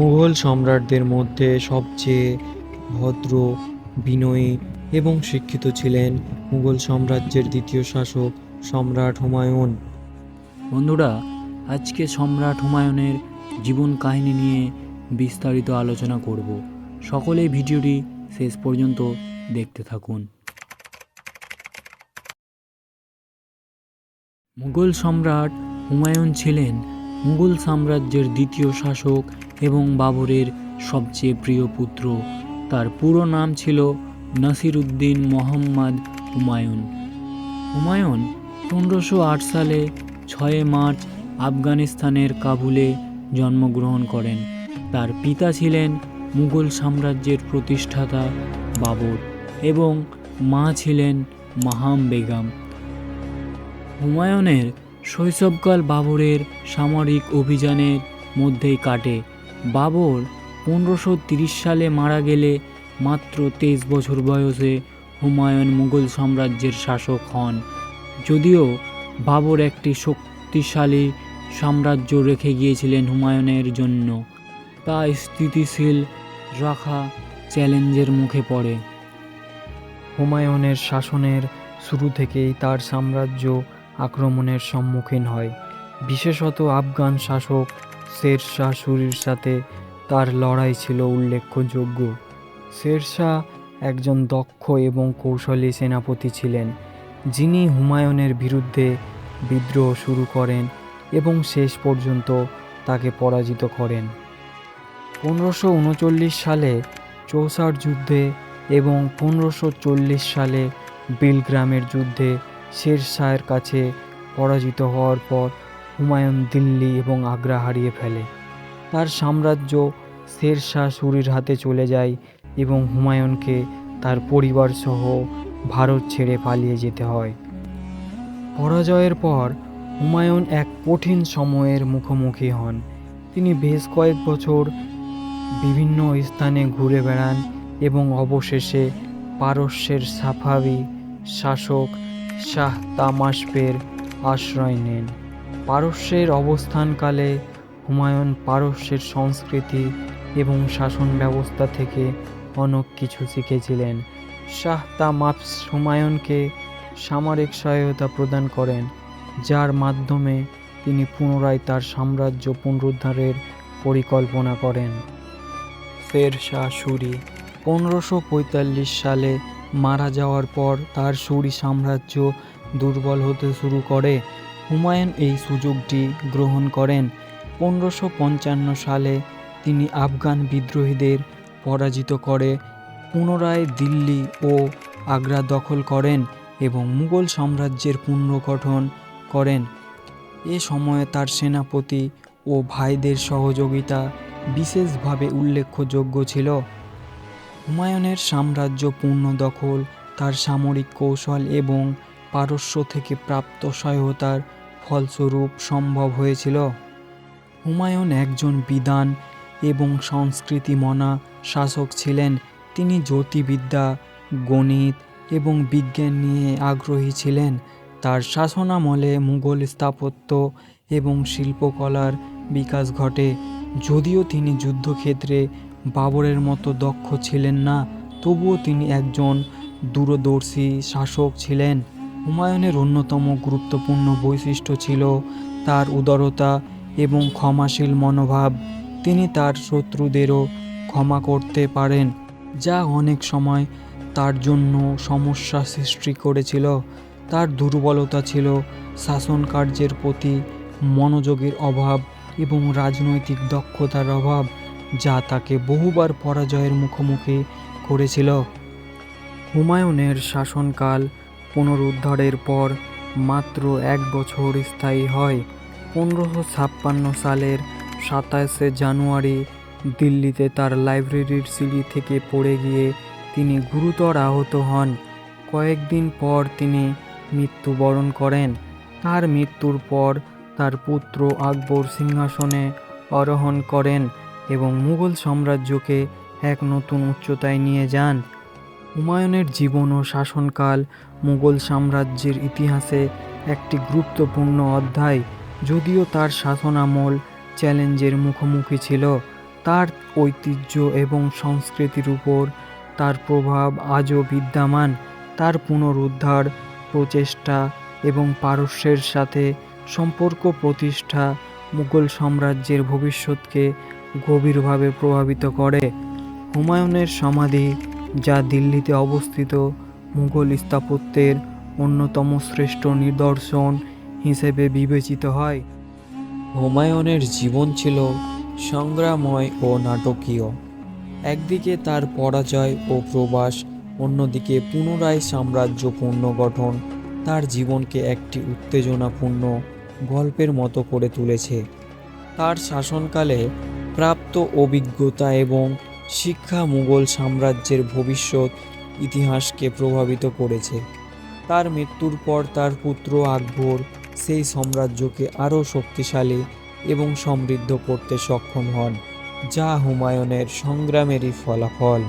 মুঘল সম্রাটদের মধ্যে সবচেয়ে ভদ্র, বিনয়ী এবং শিক্ষিত ছিলেন মুঘল সাম্রাজ্যের দ্বিতীয় শাসক সম্রাট হুমায়ুন। বন্ধুরা, আজকে সম্রাট হুমায়ুনের জীবন কাহিনী নিয়ে বিস্তারিত আলোচনা করব। সকলেই ভিডিওটি শেষ পর্যন্ত দেখতে থাকুন। মুঘল সম্রাট হুমায়ুন ছিলেন মুঘল সাম্রাজ্যের দ্বিতীয় শাসক এবং বাবরের সবচেয়ে প্রিয় পুত্র। তার পুরো নাম ছিল নাসির উদ্দিন মোহাম্মদ হুমায়ুন। হুমায়ুন পনেরোশো আট সালে ছয় মার্চ আফগানিস্তানের কাবুলে জন্মগ্রহণ করেন। তার পিতা ছিলেন মুঘল সাম্রাজ্যের প্রতিষ্ঠাতা বাবর এবং মা ছিলেন মাহাম বেগম। হুমায়ুনের শৈশবকাল বাবরের সামরিক অভিযানের মধ্যেই কাটে। বাবর পনেরোশো সালে মারা গেলে মাত্র তেইশ বছর বয়সে হুমায়ুন মুঘল সাম্রাজ্যের শাসক হন। যদিও বাবর একটি শক্তিশালী সাম্রাজ্য রেখে গিয়েছিলেন হুমায়ুনের জন্য, তা স্থিতিশীল রাখা চ্যালেঞ্জের মুখে পড়ে। হুমায়ুনের শাসনের শুরু থেকেই তার সাম্রাজ্য আক্রমণের সম্মুখীন হয়। বিশেষত আফগান শাসক শের শাহ সুরির সাথে তার লড়াই ছিল উল্লেখযোগ্য। শের শাহ একজন দক্ষ এবং কৌশলী সেনাপতি ছিলেন, যিনি হুমায়ুনের বিরুদ্ধে বিদ্রোহ শুরু করেন এবং শেষ পর্যন্ত তাকে পরাজিত করেন। পনেরোশো উনচল্লিশ সালে চৌসার যুদ্ধে এবং পনেরোশো চল্লিশ সালে বিলগ্রামের যুদ্ধে শের শাহের কাছে পরাজিত হওয়ার পর হুমায়ুন দিল্লি এবং আগ্রা হারিয়ে ফেলে। তার সাম্রাজ্য শের শাহ সুরির হাতে চলে যায় এবং হুমায়ুনকে তার পরিবার সহ ভারত ছেড়ে পালিয়ে যেতে হয়। পরাজয়ের পর হুমায়ুন এক কঠিন সময়ের মুখোমুখি হন। তিনি বেশ কয়েক বছর বিভিন্ন স্থানে ঘুরে বেড়ান এবং অবশেষে পারস্যের সাফাবি শাসক শাহ তামাশপের আশ্রয় নেন। পারস্যের অবস্থানকালে হুমায়ুন পারস্যের সংস্কৃতি এবং শাসন ব্যবস্থা থেকে অনেক কিছু শিখেছিলেন। শাহ তামাপস হুমায়ুনকে সামরিক সহায়তা প্রদান করেন, যার মাধ্যমে তিনি পুনরায় তার সাম্রাজ্য পুনরুদ্ধারের পরিকল্পনা করেন। ফের শাহ সুরি। পনেরোশো পঁয়তাল্লিশ সালে মারা যাওয়ার পর তার সুরি সাম্রাজ্য দুর্বল হতে শুরু করে। হুমায়ুন এই সুযোগটি গ্রহণ করেন। পনেরোশো পঞ্চান্ন সালে তিনি আফগান বিদ্রোহীদের পরাজিত করে পুনরায় দিল্লি ও আগ্রা দখল করেন এবং মুঘল সাম্রাজ্যের পুনর্গঠন করেন। এ সময়ে তার সেনাপতি ও ভাইদের সহযোগিতা বিশেষভাবে উল্লেখযোগ্য ছিল। হুমায়ুনের সাম্রাজ্য পূর্ণ দখল তার সামরিক কৌশল এবং পারস্য থেকে প্রাপ্ত সহায়তার ফলস্বরূপ সম্ভব হয়েছিল। হুমায়ুন একজন বিধান এবং সংস্কৃতি মনা শাসক ছিলেন। তিনি জ্যোতিবিদ্যা গণিত এবং বিজ্ঞান নিয়ে আগ্রহী ছিলেন। তার শাসনামলে মুঘল স্থাপত্য এবং শিল্পকলার বিকাশ ঘটে। যদিও তিনি যুদ্ধক্ষেত্রে বাবরের মতো দক্ষ ছিলেন না, তবুও তিনি একজন দূরদর্শী শাসক ছিলেন। হুমায়ুনের অন্যতম গুরুত্বপূর্ণ বৈশিষ্ট্য ছিল তার উদারতা এবং ক্ষমাশীল মনোভাব। তিনি তার শত্রুদেরও ক্ষমা করতে পারেন, যা অনেক সময় তার জন্য সমস্যা সৃষ্টি করেছিল। তার দুর্বলতা ছিল শাসন কার্যের প্রতি মনোযোগের অভাব এবং রাজনৈতিক দক্ষতার অভাব, যা তাকে বহুবার পরাজয়ের মুখোমুখি করেছিল। হুমায়ুনের শাসনকাল পুনরুদ্ধারের পর মাত্র এক বছর স্থায়ী হয়। পনেরোশো ছাপ্পান্ন সালের সাতাশে জানুয়ারি দিল্লিতে তার লাইব্রেরির সিঁড়ি থেকে পড়ে গিয়ে তিনি গুরুতর আহত হন। কয়েকদিন পর তিনি মৃত্যুবরণ করেন। তার মৃত্যুর পর তার পুত্র আকবর সিংহাসনে আরোহণ করেন এবং মুঘল সাম্রাজ্যকে এক নতুন উচ্চতায় নিয়ে যান। হুমায়ুনের জীবন ও শাসনকাল মুঘল সাম্রাজ্যের ইতিহাসে একটি গুরুত্বপূর্ণ অধ্যায়। যদিও তার শাসনামল চ্যালেঞ্জের মুখোমুখি ছিল, তার ঐতিহ্য এবং সংস্কৃতির উপর তার প্রভাব আজও বিদ্যমান। তার পুনরুদ্ধার, প্রচেষ্টা এবং পারস্যের সাথে সম্পর্ক প্রতিষ্ঠা মুঘল সাম্রাজ্যের ভবিষ্যৎকে গভীরভাবে প্রভাবিত করে। হুমায়ুনের সমাধি যা দিল্লিতে অবস্থিত মুঘল স্থাপত্যের অন্যতম শ্রেষ্ঠ নিদর্শন হিসেবে বিবেচিত হয়। হুমায়ুনের জীবন ছিল সংগ্রাময় ও নাটকীয়। একদিকে তার পরাজয় ও প্রবাস, অন্যদিকে পুনরায় সাম্রাজ্য পুনর্গঠন তার জীবনকে একটি উত্তেজনাপূর্ণ গল্পের মতো করে তুলেছে। তার শাসনকালে প্রাপ্ত অভিজ্ঞতা এবং শিক্ষা মুঘল সাম্রাজ্যের ভবিষ্যৎ ইতিহাসকে প্রভাবিত করেছে। তার মৃত্যুর পর তার পুত্র আকবর সেই সাম্রাজ্যকে আরও শক্তিশালী এবং সমৃদ্ধ করতে সক্ষম হন, যা হুমায়ুনের সংগ্রামেরই ফলাফল।